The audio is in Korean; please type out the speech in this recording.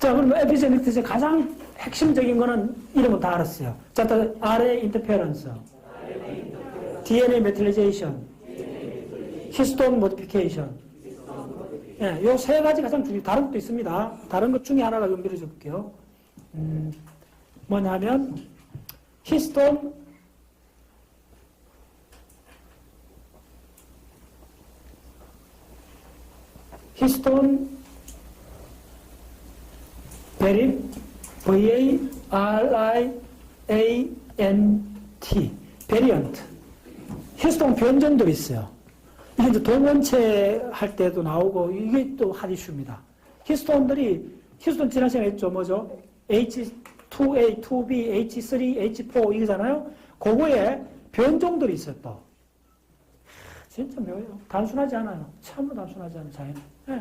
자, 그럼 에피제네틱스의 가장 핵심적인 거는 이름은 다 알았어요. 자, 또 RNA 인터페런스, DNA 메틸리제이션, 히스톤 모디피케이션. 예, 요 세 가지 가장 중요. 다른 것도 있습니다. 다른 것 중에 하나가 연결해 줄게요. 음, 뭐냐면 히스톤 히스톤 베리 V-A-R-I-A-N-T 베리언트 히스톤 변종들이 있어요. 이게 이제 동원체 할 때도 나오고 이게 또 한 이슈입니다. 히스톤들이 히스톤 지난 시간에 했죠. 뭐죠? H2A, 2B, H3, H4 이거잖아요. 그거에 변종들이 있어요 또. 진짜 묘해요. 단순하지 않아요. 참으로 단순하지 않아요, 자연은. 예.